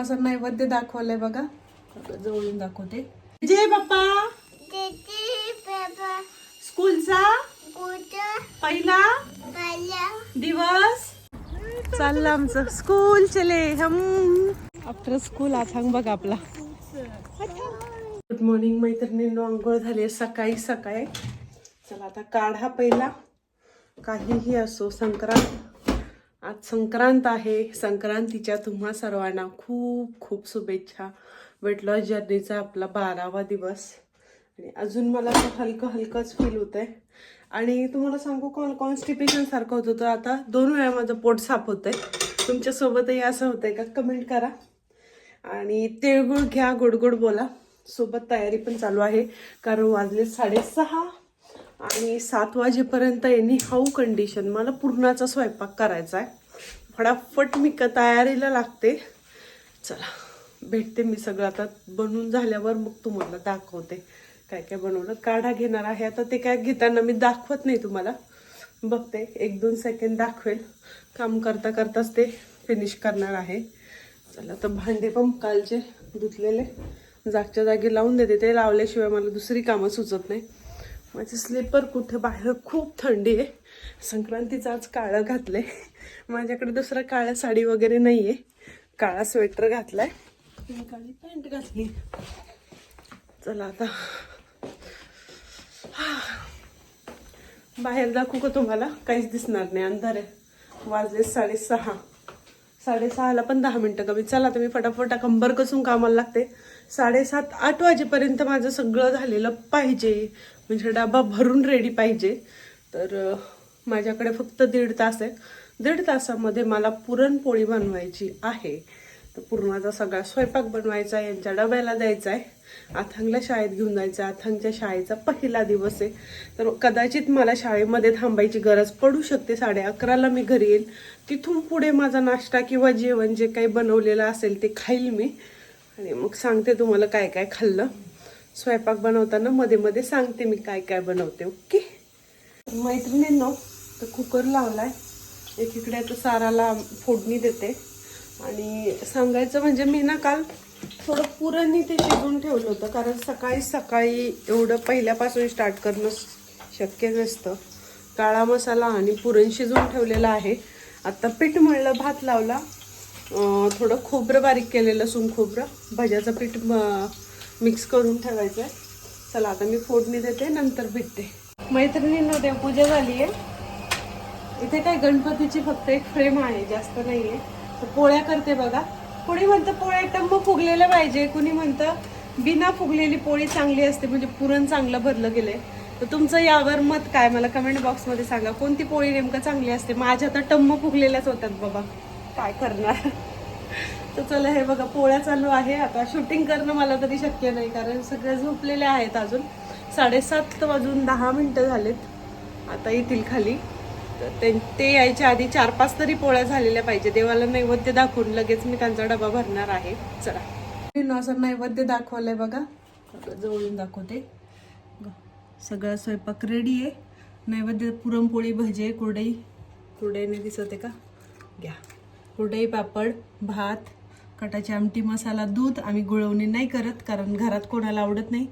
असं नैवेद्य दाखवलंय बघा. जवळून दाखवते. जय बाप्पा स्कूलचा? पहिला? दिवस? चाललं आमचं. स्कूल चले हम. आफ्टर स्कूल आज सांग बघ आपला. गुड मॉर्निंग मैत्रिणींनो. आंघोळ झाली सकाळी सकाळी. चला आता काढा पहिला. काहीही असो संक्रांत. आज संक्रांत आहे. संक्रांतीच्या तुम्हा सर्वांना खूप खूप शुभेच्छा. वेट लॉस जर्नीचा आपला बारावा दिवस. आणि अजून मला असं हलकं हलकंच फील होत आहे आणि तुम्हाला सांगू कॉल कॉन्स्टिपेशन सारखं होत होतं. आता दोन वेळा माझं पोट साफ होत आहे तुमच्यासोबतही असं होतंय का? कमेंट करा. आणि तिळगुळ घ्या गुडगुड बोला. सोबत तयारी पण चालू आहे. कारण वाजले साडेसहा आणि सात वाजेपर्यंत यांनी हाऊ कंडिशन मला पूर्णाचा स्वयंपाक करायचा आहे फटाफट मी क तयारीला लागते. चला भेटते मी सगळं. आता बनवून झाल्यावर मग तुम्हाला दाखवते काय काय बनवलं. काढा घेणार आहे. आता ते काय घेताना मी दाखवत नाही तुम्हाला. बघते एक दोन सेकंड दाखवेल. काम करता करताच ते फिनिश करणार आहे. चला तर भांडे पण कालचे धुतलेले. जागच्या जागी लावून देते. ते लावल्याशिवाय मला दुसरी कामं सुचत नाही. माझे स्लीपर कुठे बाहेर खूप थंडी आहे. संक्रांतीचं आज काळं घातलंय. माझ्याकडे दुसरा काळ्या साडी वगैरे नाही आहे काळा स्वेटर घातलाय. आहे काळी पॅन्ट घातली. चला आता. बाहेर दाखवू का तुम्हाला? काहीच दिसणार नाही. अंधार आहे. वाजले साडेसहा. साडेसहाला पण दहा मिनटं कमी. चला तर मी फटाफट कंबर कसून कामाला लागते. साडेसात आठ वाजेपर्यंत माझं सगळं झालेलं पाहिजे. म्हणजे डबा भरून रेडी पाहिजे. तर माझ्याकडे फक्त दीड तास आहे दीड तासामध्ये मला पुरणपोळी बनवायची आहे. तर पुरणाचा सगळा स्वयंपाक बनवायचा आहे यांच्या डब्याला द्यायचा आहे. अथांगला शाळेत घेऊन जायचं आहे. अथांगच्या शाळेचा पहिला दिवस आहे. तर कदाचित मला शाळेमध्ये थांबायची गरज पडू शकते. साडे अकराला मी घरी येईल तिथून पुढे माझा नाश्ता किंवा जेवण जे काही बनवलेलं असेल ते खाईल मी. आणि मग सांगते तुम्हाला काय काय खाल्लं. स्वयंपाक बनवताना मध्ये मध्ये सांगते मी काय काय बनवते ओके? मैत्रिणींनो तर कुकर लावलाय. एकीकडे आता साराला फोडणी देते. आणि सांगायचं म्हणजे मी ना काल थोडं पुरणही ते शिजवून ठेवलं होतं कारण सकाळी सकाळी एवढं पहिल्यापासून स्टार्ट करणं शक्य नसतं. काळा मसाला आणि पुरण शिजवून ठेवलेलं आहे. आता पीठ मळलं भात लावला. थोडं खोबरं बारीक केलेलं लसूण खोबरं. भज्याचं पीठ मिक्स करून ठेवायचं आहे चला आता मी फोडणी देते नंतर भेटते मैत्रिणींना देवपूजा झाली आहे. इथे काय गणपतीची फक्त एक फ्रेम आहे जास्त नाही आहे तर पोळ्या करते बघा. कुणी म्हणतं पोळ्या टंब फुगलेल्या पाहिजे कुणी म्हणतं बिना फुगलेली पोळी चांगली असते म्हणजे पुरण चांगलं भरलं गेलंय. तर तुमचं यावर मत काय? मला कमेंट बॉक्समध्ये सांगा. कोणती पोळी नेमकं चांगली असते? माझ्या तर टम्म फुगलेल्याच होतात बाबा. काय करणार? तर चला हे बघा पोळ्या चालू आहे. आता शूटिंग करणं मला तरी शक्य नाही कारण सगळे झोपलेले आहेत अजून. साडेसात वाजून दहा मिनटं झालेत. आता येतील खाली. तर ते ते यायच्या आधी चार पाच तरी पोळ्या झालेल्या पाहिजे. देवाला नैवेद्य दाखवून लगेच मी त्यांचा डबा भरणार आहे. चला. असं नैवेद्य दाखवलंय बघा. जवळून दाखवते. सगळा स्वयंपाक रेडी आहे. नैवेद्य पुरणपोळी भजे कुरडई. कुरडईने दिसत आहे का? घ्या. कुरडई पापड भात कटाची आमटी मसाला दूध आम्ही गुळवणी नाही करत कारण घरात कोणाला आवडत नाही.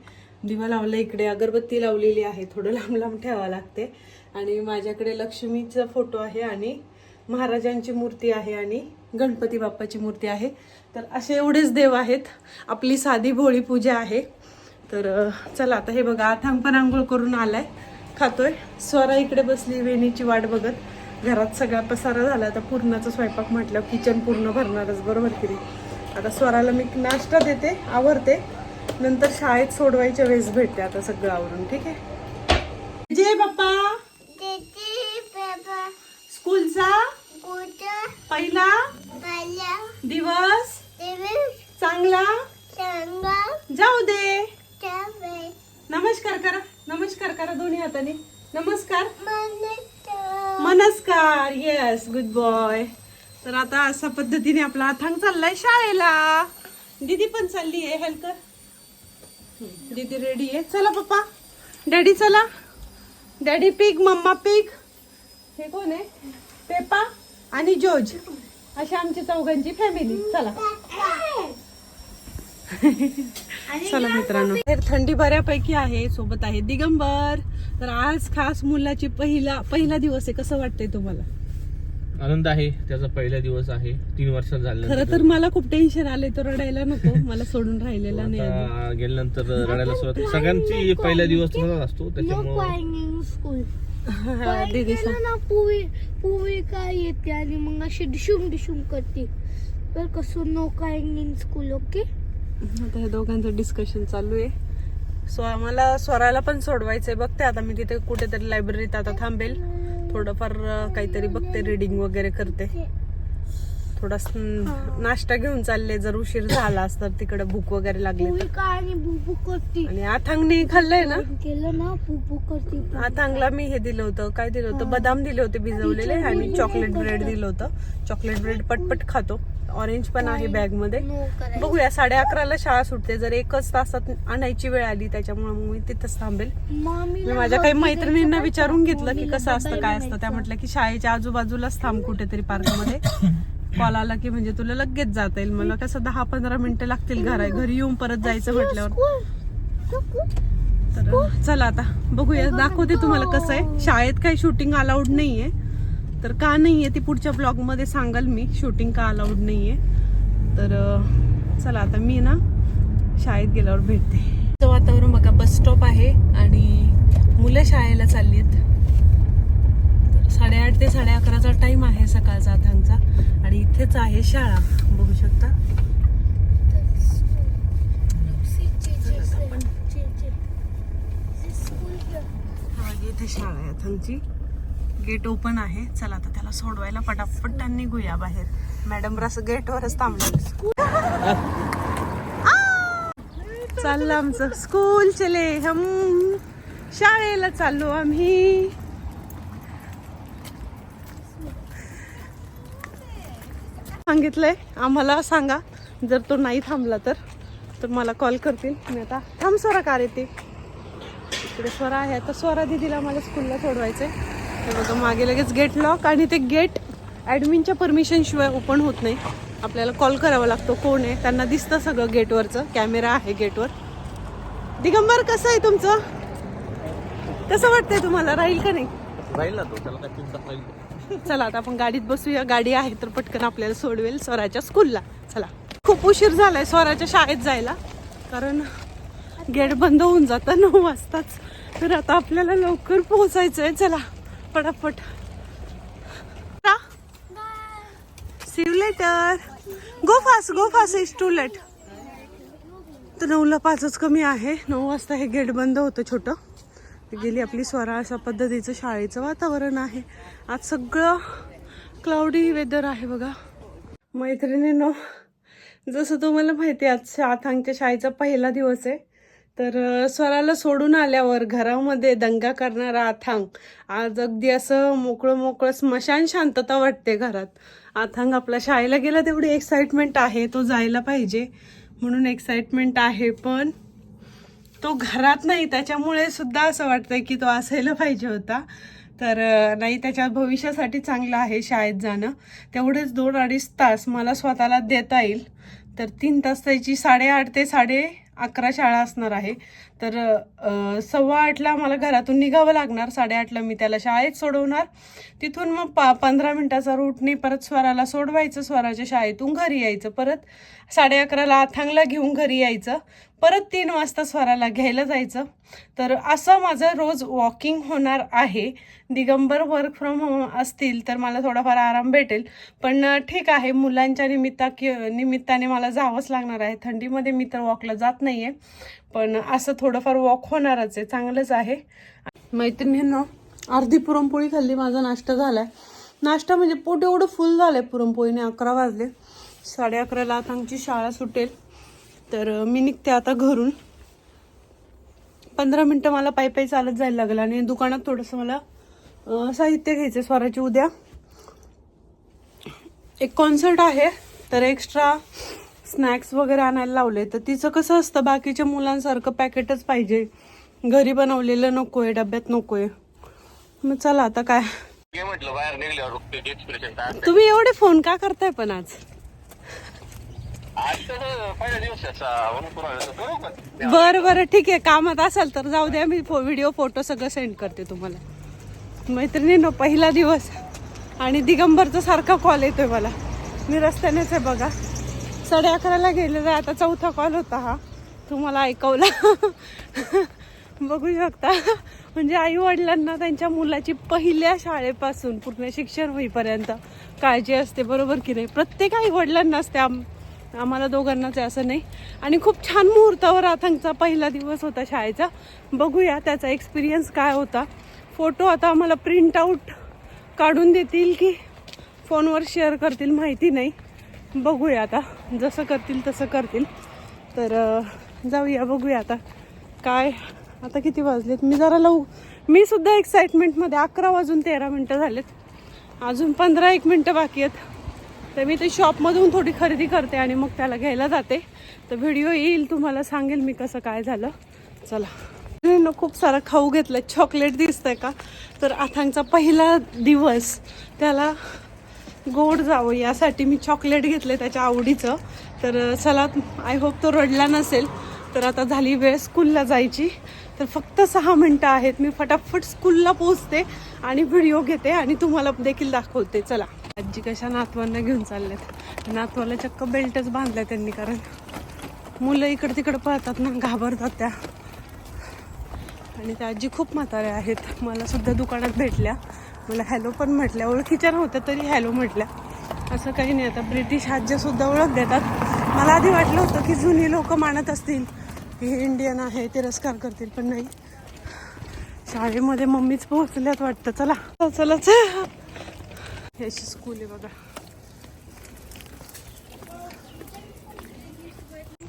दिवा लावला इकडे अगरबत्ती लावलेली आहे थोडं लांब लांब ठेवावं लागते. आणि माझ्याकडे लक्ष्मीचा फोटो आहे आणि महाराजांची मूर्ती आहे आणि गणपती बाप्पाची मूर्ती आहे. तर असे एवढेच देव आहेत. आपली साधी भोळी पूजा आहे. तर चला आता हे बघा आथांग पण आंघोळ करून आलाय. खातोय. स्वरा इकडे बसली वेणीची वाट बघत. घरात सगळा पसारा झाला आता पूर्णाचा स्वयंपाक म्हटलं किचन पूर्ण भरणारच बरोबर की नाही? आता स्वराला मी नाश्ता देते आवरते. नंतर शाळेत सोडवायच्या वेळेस भेटते आता सगळं आवरून ठीक आहे? जय बाप्पा स्कूलचा? पहिला? दिवस? चांगला? जाऊ दे. नमस्कार करा नमस्कार करा दोन्ही हाताने. नमस्कार. नमस्कार येस गुड बॉय तर आता अशा पद्धतीने आपला अथांग चाललाय शाळेला. दीदी पण चालली आहे हेल्कर दीदी रेडी आहे. चला पप्पा. डॅडी चला. डॅडी पीक मम्मा पीक हे कोण आहे? पेपा आणि जोज अशा आमची चौघांची फॅमिली चला. चला मित्रांनो. तर थंडी बऱ्यापैकी आहे सोबत आहे दिगंबर. तर आज खास मुलाची पहिला पहिला दिवस आहे कसं वाटतंय तुम्हाला? आनंद आहे त्याचा पहिला दिवस आहे. तीन वर्ष झाले खरं तर मला खूप टेन्शन आले तो रडायला नको. मला सोडून राहिलेला नाही गेल्यानंतर रडायला सुरुवात सगळ्यांची पहिला दिवस तसाच असतो त्याच्यामुळे काय येते आणि मग अशी डिशुम डिशुम करते. तर कसं नो इन स्कूल ओके आता हे दोघांचं डिस्कशन चालू आहे. सो आम्हाला स्वराला पण सोडवायचंय. बघते आता मी तिथे कुठेतरी लायब्ररीत आता थांबेल. थोडंफार काहीतरी बघते रिडिंग वगैरे करते. थोडा नाश्ता घेऊन चालले. जर उशीर झाला तर तिकडे भूक वगैरे लागली आणि बुबू करते. आणि आथांगने खाल्लंय ना? केलं ना आथांगला मी हे दिलं होतं. काय दिलं होतं? बदाम दिले होते भिजवलेले आणि चॉकलेट ब्रेड दिलं होतं. चॉकलेट ब्रेड पटपट खातो. ऑरेंज पण आहे बॅगमध्ये. बघूया साडे अकराला शाळा सुटते. जर एकच तासात आणायची वेळ आली त्याच्यामुळे मग मी तिथंच थांबेल. मी माझ्या काही मैत्रिणींना विचारून घेतलं की कसं असतं काय असतं. त्या म्हटलं की शाळेच्या आजूबाजूलाच थांब कुठेतरी पार्कमध्ये. कॉल आला की म्हणजे तुला लगेच जाता येईल. मला कसं दहा पंधरा मिनिटं लागतील घरा घरी येऊन परत जायचं म्हटल्यावर. तर चला आता. बघूया दाखवते तुम्हाला कसं आहे. शाळेत काही शूटिंग अलाउड नाहीये. तर का नाहीये ती पुढच्या ब्लॉगमध्ये सांगाल मी. शूटिंग का अलाउड नाहीये. तर अं, चला आता मी ना शाळेत गेल्यावर भेटते. इथं वातावरण बघा बस स्टॉप आहे आणि मुलं शाळेला चालली आहेत साडेआठ ते साडे अकराचा टाइम आहे सकाळचा आथांचा आणि इथेच आहे शाळा. बघू शकता. हा इथे शाळा आहे आथांची गेट ओपन आहे. चला आता त्याला सोडवायला पटापट निघूया बाहेर. मॅडम रस गेटवरच थांबले. चाललं आमचं. स्कूल चले. हम. शाळेला चाललो आम्ही. सांगितलंय. आम्हाला सांगा. जर तो नाही थांबला तर तर मला कॉल करतील. मी आता थांब स्वरा कार येते. इकडे स्वरा आहे. आता स्वरा दिदीला मला स्कूलला सोडवायचंय. हे बघा मागे लगेच गेट लॉक आणि ते गेट ॲडमिनच्या परमिशन शिवाय ओपन होत नाही. आपल्याला कॉल करावा लागतो. कोण आहे? त्यांना दिसतं सगळं गेटवरचं. कॅमेरा आहे गेटवर. दिगंबर कसं आहे तुमचं? कसं वाटतंय तुम्हाला? राहील का नाही? राहील ना तो. त्याला चला आता आपण गाडीत बसूया. गाडी आहे तर पटकन आपल्याला सोडवेल स्वराच्या स्कूलला चला. खूप उशीर झालाय स्वराच्या शाळेत जायला. कारण गेट बंद होऊन जातं नऊ वाजताच. तर आता आपल्याला लवकर पोहोचायचं आहे चला. पटापट. See later go fast go fast is too late तर नऊला पाचच कमी आहे. नऊ वाजता हे गेट बंद होतं छोटं. गेली आपली स्वरा अशा पद्धतीचं शाळेचं वातावरण आहे. आज सगळं क्लाउडी वेदर आहे बघा. मैत्रिणीनो जसं तुम्हाला माहिती आहे आज आथांगच्या शाळेचा पहिला दिवस आहे. तर स्वराला सोडून आल्यावर घरामध्ये दंगा करणारा आथांग. आज अगदी असं मोकळं मोकळं स्मशान शांतता वाटते घरात. आथांग आपला शाळेला गेला तेवढी एक्साइटमेंट आहे तो जायला पाहिजे म्हणून एक्साइटमेंट आहे. पण तो घरात नाही त्याच्यामुळे सुद्धा असं वाटतंय की तो असायला पाहिजे होता. तर नाही त्याच्या भविष्यासाठी चांगलं आहे शाळेत जाणं. तेवढेच दोन अडीच तास मला स्वतःला देता येईल. तर तीन तास त्याची साडेआठ ते साडे अकरा शाळा असणार आहे. तर सव्वा आठला मला घरातून निघावं लागणार. साडेआठला मी त्याला शाळेत सोडवणार. तिथून मग पा पंधरा मिनटाचा रूटने परत स्वराला सोडवायचं. स्वराच्या शाळेतून घरी यायचं परत. साडे अकराला आथांगला घेऊन घरी यायचं. परत तीन वाजता स्वराला घ्यायला जायचं. तर असं माझं रोज वॉकिंग होणार आहे. दिगंबर वर्क फ्रॉम होम असतील तर मला थोडाफार आराम भेटेल. पण ठीक आहे. मुलांच्या निमित्ता कि निमित्ताने मला जावंच लागणार आहे. थंडीमध्ये मी तर वॉकला जात नाही आहे पण असं थोडंफार वॉक होणारच आहे. चांगलंच आहे. मैत्रिणींनो अर्धी पुरणपोळी खाल्ली माझा नाश्ता झालाय. नाश्ता म्हणजे पोट एवढं फुल झालंय पुरणपोळीने अकरा वाजले. साडे अकराला आता आमची शाळा सुटेल. तर मी निघते आता घरून. पंधरा मिनटं मला पायी पायी चालत जायला लागलं आणि दुकानात थोडंसं मला साहित्य घ्यायचं स्वराची उद्या. एक कॉन्सर्ट आहे तर एक्स्ट्रा स्नॅक्स वगैरे आणायला लावले तर तिचं कसं असतं बाकीच्या मुलांसारखं पॅकेटच पाहिजे. घरी बनवलेलं नको आहे डब्यात नको आहे मग चला आता काय? तुम्ही एवढे फोन का करताय पण आज? बरं बरं ठीक आहे. कामात असाल तर जाऊ द्या मी व्हिडिओ फोटो सगळं सेंड करते तुम्हाला. मैत्रिणीनो पहिला दिवस. आणि दिगंबरचा सारखा कॉल येतोय मला. मी रस्त्यानेच आहे बघा. साडे अकराला गेलेला आता चौथा कॉल होता हा. तुम्हाला ऐकवला. बघू शकता. म्हणजे आई वडिलांना त्यांच्या मुलाची पहिल्या शाळेपासून पूर्ण शिक्षण होईपर्यंत काळजी असते. बरोबर की नाही? प्रत्येक आई वडिलांना असते. आम आम्हाला दोघांनाच आहे असं नाही. आणि खूप छान मुहूर्तावर आथांगचा पहिला दिवस होता शाळेचा. बघूया त्याचा एक्सपिरियन्स काय होता. फोटो आता आम्हाला प्रिंट आऊट काढून देतील की फोनवर शेअर करतील माहिती नाही. बघूया आता. जसं करतील तसं करतील. तर जाऊया बघूया आता. काय? आता किती वाजलेत? मी जरा लव मी सुद्धा एक्साइटमेंटमध्ये अकरा वाजून तेरा मिनटं झालेत. अजून पंधरा एक मिनटं बाकी आहेत. तर मी ते शॉपमधून थोडी खरेदी करते आणि मग त्याला घ्यायला जाते. तर व्हिडिओ येईल तुम्हाला सांगेल मी कसं काय झालं. चला. न खूप सारं खाऊ घेतलं चॉकलेट दिसतंय का? तर आथांगचा पहिला दिवस. त्याला गोड जावं यासाठी मी चॉकलेट घेतले त्याच्या आवडीचं. तर चला आय होप तो रडला नसेल. तर आता झाली वेळ स्कूलला जायची. तर फक्त सहा मिनटं आहेत. मी फटाफट स्कूलला पोचते आणि व्हिडिओ घेते आणि तुम्हाला देखील दाखवते. चला. आजी कशा नातवांना घेऊन चालल्यात. नातवाला चक्क बेल्टच बांधलाय त्यांनी कारण मुलं इकडं तिकडं पळतात ना घाबरतात त्या. आणि त्या आजी खूप म्हाताऱ्या आहेत. मला सुद्धा दुकानात भेटल्या. मला हॅलो पण म्हटल्या ओळखीच्या नव्हत्या तरी हॅलो म्हटल्या. असं काही नाही आता ब्रिटिश आज्या सुद्धा ओळख देतात. मला आधी वाटलं होतं की जुनी लोक मानत असतील की हे इंडियन आहे तिरस्कार करतील पण नाही. शाळेमध्ये मम्मीच पोहोचल्यात वाटतं चला. चला चला हे अशी स्कूल आहे बघा.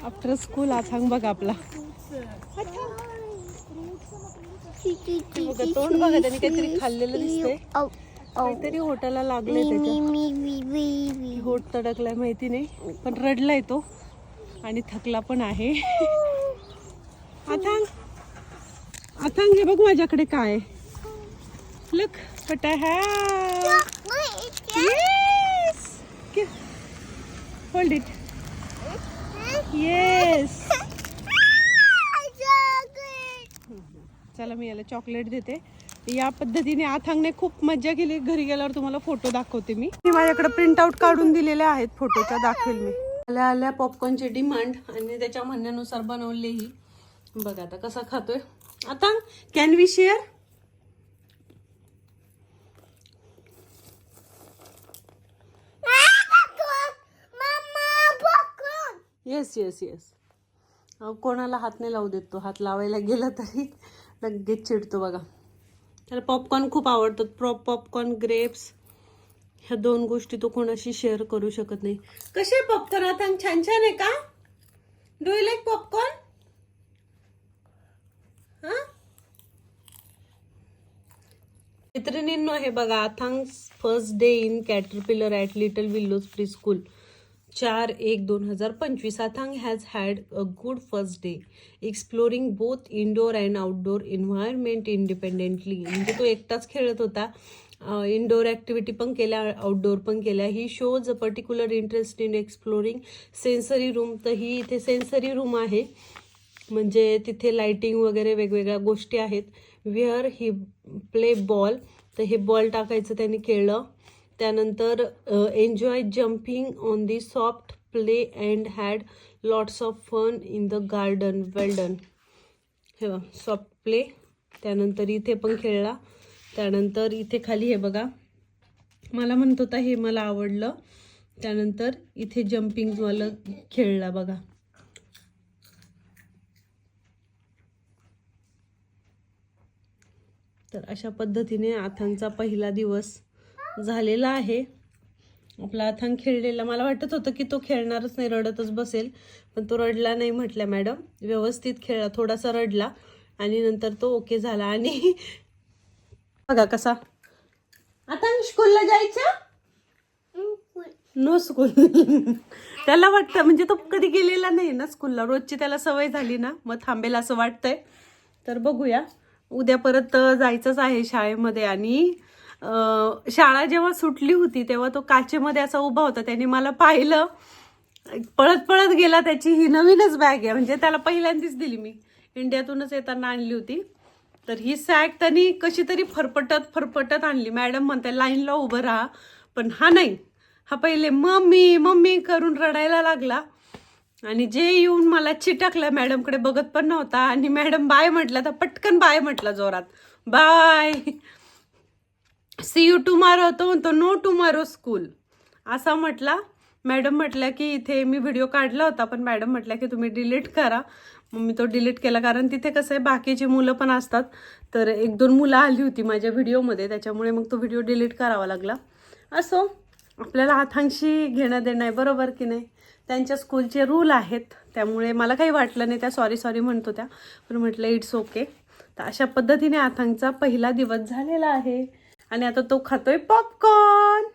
आफ्टर स्कूल आज सांग बघा आपला. बघा, तोंड बघा, त्याने काहीतरी खाल्लेलं दिसतंय. काहीतरी होटाला लागले त्याच्या होट तडकलाय माहिती नाही पण रडलाय तो. आणि थकला पण आहे. अथांग अथांग हे बघ माझ्याकडे काय look what I have yes! Hold it yes चला मी याला चॉकलेट देते. या पद्धतीने आथांगने खूप मज्जा केली. घरी गेल्यावर तुम्हाला फोटो दाखवते मी. मी माझ्याकडे प्रिंट आउट काढून दिलेले आहेत फोटोच्या दाखवेल मी. आल्या आल्या पॉपकॉर्नची डिमांड आणि त्याच्या म्हणण्यानुसार बनवलेही बघा आता कसा खातोय. आता can we share yes yes yes अहो कोणाला हात नाही लावू देत तो. हात लावायला गेला तरी. लगेच चिडतो बघा. त्याला पॉपकॉर्न खूप आवडतात. प्रॉप पॉपकॉर्न ग्रेप्स ह्या दोन गोष्टी तो कोणाशी शेअर करू शकत नाही. कसे पॉपकॉर्न आता छान छान आहे का? डू यू लाईक पॉपकॉर्न हां? मैत्रिणींनो हे बघा Athang first day in Caterpillar at Little Willows pre school चार एक दोन हजार पंचवीस. Athang has had a good first day exploring both indoor and outdoor environment independently म्हणजे तो एकटाच खेळत होता. इनडोअर ॲक्टिव्हिटी पण केल्या आउटडोअर पण केल्या. He shows a particular interest in exploring sensory room तर ही इथे सेन्सरी रूम आहे. म्हणजे तिथे लाइटिंग वगैरे वेगवेगळ्या गोष्टी आहेत. विअर ही प्ले बॉल तर हे बॉल टाकायचं त्यांनी केलं त्यानंतर enjoy jumping on the soft play and had lots of fun in the garden well done हे हे सॉफ्ट प्ले त्यानंतर इथे पण खेळला. त्यानंतर इथे खाली हे बघा. मला म्हणत होता हे मला आवडलं. त्यानंतर इथे जम्पिंगवालं खेळला बघा. तर अशा पद्धतीने आथांचा पहिला दिवस झालेला आहे. आपला अथंग खेळलेला मला वाटत होतं की तो खेळणारच नाही रडतच बसेल. पण तो रडला नाही म्हटल्या मॅडम. व्यवस्थित खेळला थोडासा रडला आणि नंतर तो ओके झाला. आणि बघा कसा. आता स्कूलला जायचं? नो स्कूल त्याला वाटतं म्हणजे तो कधी गेलेला नाही ना स्कूलला रोजची त्याला सवय झाली ना. मग थांबेल असं वाटतंय. तर बघूया. उद्या परत जायचंच आहे शाळेमध्ये आणि शाळा जेव्हा सुटली होती तेव्हा तो काचेमध्ये असा उभा होता. त्याने मला पाहिलं. पळत पळत गेला त्याची ही नवीनच बॅग आहे. म्हणजे त्याला पहिल्यांदाच दिली मी. इंडियातूनच येताना आणली होती. तर ही सॅग त्यांनी कशी तरी फरफटत फरफटत आणली. मॅडम म्हणते लाईनला उभं राहा. पण हा नाही. हा पहिले मम्मी मम्मी करून रडायला लागला. आणि जे येऊन मला चिटकलं मॅडमकडे बघत पण नव्हता. आणि मॅडम बाय म्हटलं तर पटकन बाय म्हटलं जोरात. बाय. सी यू टुमारो तो म्हणतो नो टुमारो स्कूल असा म्हटला. मॅडम म्हटल्या की इथे मी व्हिडिओ काढला होता पण मॅडम म्हटल्या की तुम्ही डिलीट करा. मग मी तो डिलीट केला कारण तिथे कसं आहे बाकीची मुलं पण असतात. तर एक दोन मुलं आली होती माझ्या व्हिडिओमध्ये त्याच्यामुळे मग तो व्हिडिओ डिलीट करावा लागला. असो आपल्याला हातांशी घेणं देणं आहे बरोबर की नाही? त्यांच्या स्कूलचे रूल आहेत त्यामुळे मला काही वाटलं नाही त्या सॉरी सॉरी म्हणतो त्या पण म्हटलं इट्स ओके तर अशा पद्धतीने आथांगचा पहिला दिवस झालेला आहे. आणि आता तो खातोय पॉपकॉर्न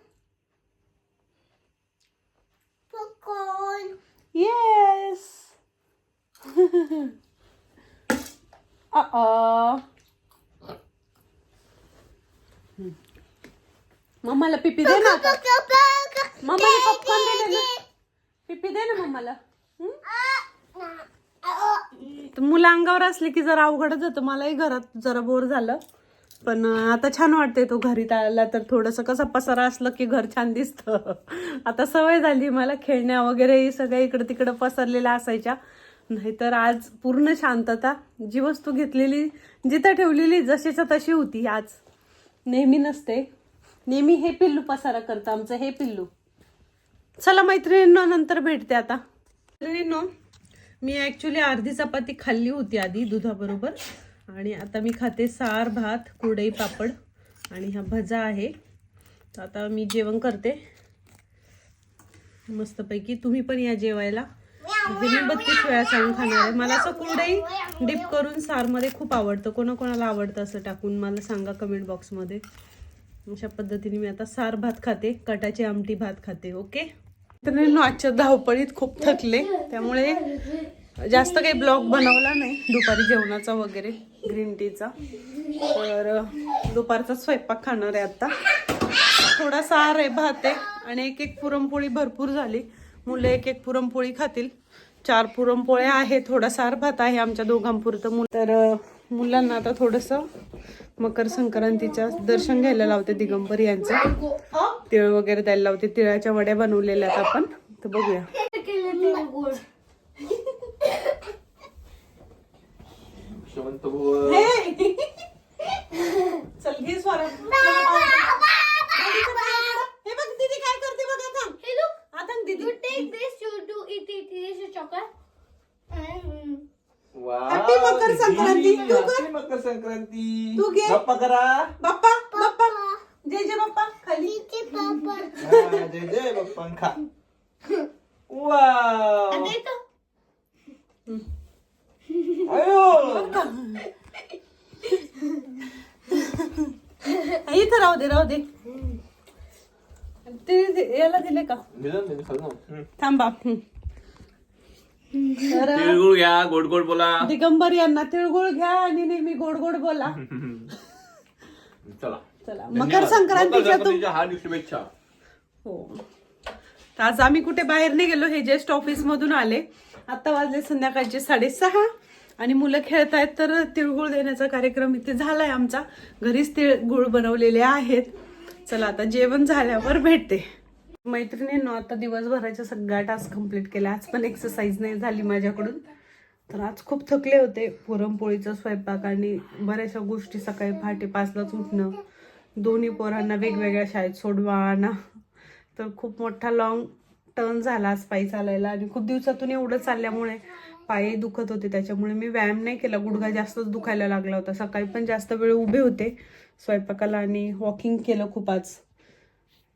पॉपकॉर्न येस मम्माला पिपी दे ना आता. मम्माला पॉपकॉर्न दे दे ना पिपी दे ना मम्माला मुलं अंगावर असले की जरा अवघडच जातं. मलाही घरात जरा बोर झालं. पण आता छान वाटते तो घरी आला तर थोडंसं कसं पसारा असलं की घर छान दिसतं. आता सवय झाली मला खेळण्या वगैरे सगळ्या इकडं तिकडं पसरलेल्या असायच्या. नाहीतर आज पूर्ण शांतता. जी वस्तू घेतलेली जिथं ठेवलेली जशीच्या तशी होती आज. नेहमी नसते. नेहमी हे पिल्लू पसारा करतं आमचं हे पिल्लू. चला मैत्रिणींनो नंतर भेटते आता. मैत्रिणींनो मी ॲक्च्युली अर्धी चपाती खाल्ली होती आधी दुधाबरोबर. आणि आता मी खाते सार भात कुरडई पापड आणि हा भजा आहे. तर आता मी जेवण करते. मस्तपैकी तुम्ही पण या जेवायला. मी बत्तीस वेळा सांगून खाणार आहे. मला असं कुरडई डिप करून सारमध्ये खूप आवडतं. कोणाकोणाला आवडतं असं टाकून मला सांगा कमेंट बॉक्समध्ये अशा पद्धतीने मी आता सार भात खाते. कटाची आमटी भात खाते. ओके तर आजच्या धावपळीत खूप थकले. त्यामुळे जास्त काही ब्लॉग बनवला नाही. दुपारी जेवणाचा वगैरे ग्रीन टीचा. तर दुपारचा स्वयंपाक खाणार आहे आता. थोडा सार आहे भात आहे आणि एक एक पुरणपोळी भरपूर झाली. मुलं एक एक पुरणपोळी खातील. चार पुरणपोळ्या आहे थोडा सार भात आहे आमच्या दोघांपुरतं मुलं. तर मुलांना आता थोडंसं मकर संक्रांतीच्या दर्शन घ्यायला लावते दिगंबर यांचं. तिळ वगैरे द्यायला लावते. तिळाच्या वड्या बनवलेल्या आहेत आपण. तर बघूया. केलं ते गोड शेवंत चल घे स्वरा हे बघ दीदी काय करते बघ आता Hey, look. आता दीदी You take this, you do eat it. This is chocolate. Happy Makar Sankranti. तू कर. मकर संक्रांती तू घे. गप्पा करा बाप्पा बाप्पा जय जय बाप्पा खाली Papa. हा, जय जय बाप्पा खा वाव इथं राहू दे राहू दे. ते याला दिले का. थांबा. तर तिळगुळ घ्या गोड गोड बोला. दिगंबर यांना तिळगुळ घ्या आणि नेहमी गोड गोड बोला. चला. चला. धन्यवाद. मकर संक्रांतीच्या तुम संक्रांतीच्या हार्दिक शुभेच्छा. हो. तर आज आम्ही कुठे बाहेर नाही गेलो हे जस्ट ऑफिस मधून आले. आता वाजले संध्याकाळचे साडेसहा. आणि मुलं खेळत आहेत तर तिळगुळ देण्याचा कार्यक्रम इथे झालाय आमचा. घरीच तिळगुळ बनवलेले आहेत. चला आता जेवण झाल्यावर भेटते. मैत्रिणींनो आता दिवसभराच्या सगळ्या टास्क कंप्लीट केल्या आज पण एक्सरसाइज नाही झाली माझ्याकडून. तर आज खूप थकले होते. पुरणपोळीचा स्वयंपाक आणि बऱ्याचशा गोष्टी सकाळी पहाटे पाचलाच उठणं. दोन्ही पोरांना वेगवेगळ्या शाळेत सोडवा आणा. तर खूप मोठा लाँग टर्न झाला. आज पायी चालायला आणि खूप दिवसातून एवढं चालल्यामुळे पायही दुखत होते त्याच्यामुळे मी व्यायाम नाही केला. गुडघा जास्तच दुखायला लागला होता. सकाळी पण जास्त वेळ उभे होते स्वयंपाकाला आणि वॉकिंग केलं खूप आज.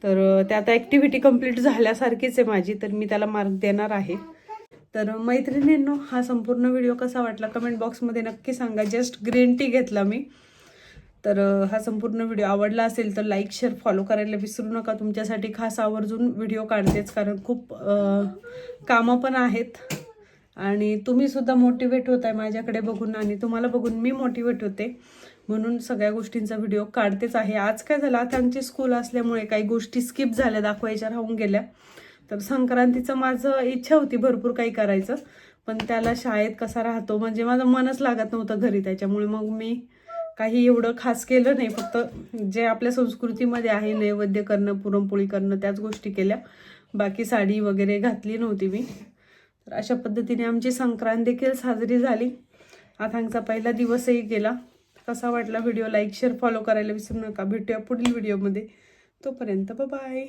तर त्या ते आता ॲक्टिव्हिटी कंप्लीट झाल्यासारखीच आहे माझी तर मी त्याला मार्क देणार आहे. तर मैत्रिणींनो हा संपूर्ण व्हिडिओ कसा वाटला कमेंट बॉक्समध्ये नक्की सांगा. जस्ट ग्रीन टी घेतला मी. तर हा संपूर्ण व्हिडिओ आवडला असेल तर लाईक शेअर फॉलो करायला विसरू नका. तुमच्यासाठी खास आवर्जून व्हिडिओ काढतेच कारण खूप कामं पण आहेत. आणि तुम्ही सुद्धा मोटिवेट होत आहे माझ्याकडे बघून आणि तुम्हाला बघून मी मोटिवेट होते. म्हणून सगळ्या गोष्टींचा व्हिडिओ काढतेच आहे. आज काय झालं? त्यांची स्कूल असल्यामुळे काही गोष्टी स्किप झाल्या दाखवायच्या राहून गेल्या. तर संक्रांतीचं माझं इच्छा होती भरपूर काही करायचं. पण त्याला शाळेत कसा राहतो? म्हणजे माझं मनच लागत नव्हतं घरी त्याच्यामुळे मग मी काही एवढं खास केलं नाही. फक्त जे आपल्या संस्कृतीमध्ये आहे नैवेद्य करणं पुरणपोळी करणं त्याच गोष्टी केल्या. बाकी साडी वगैरे घातली नव्हती मी. तर अशा पद्धतीने आमची संक्रांत देखील साजरी झाली. आथांगचा पहिला दिवसही गेला. कसा वाटला व्हिडिओ लाईक शेअर फॉलो करायला विसरू नका. भेटूया पुढील व्हिडिओमध्ये. तोपर्यंत बाय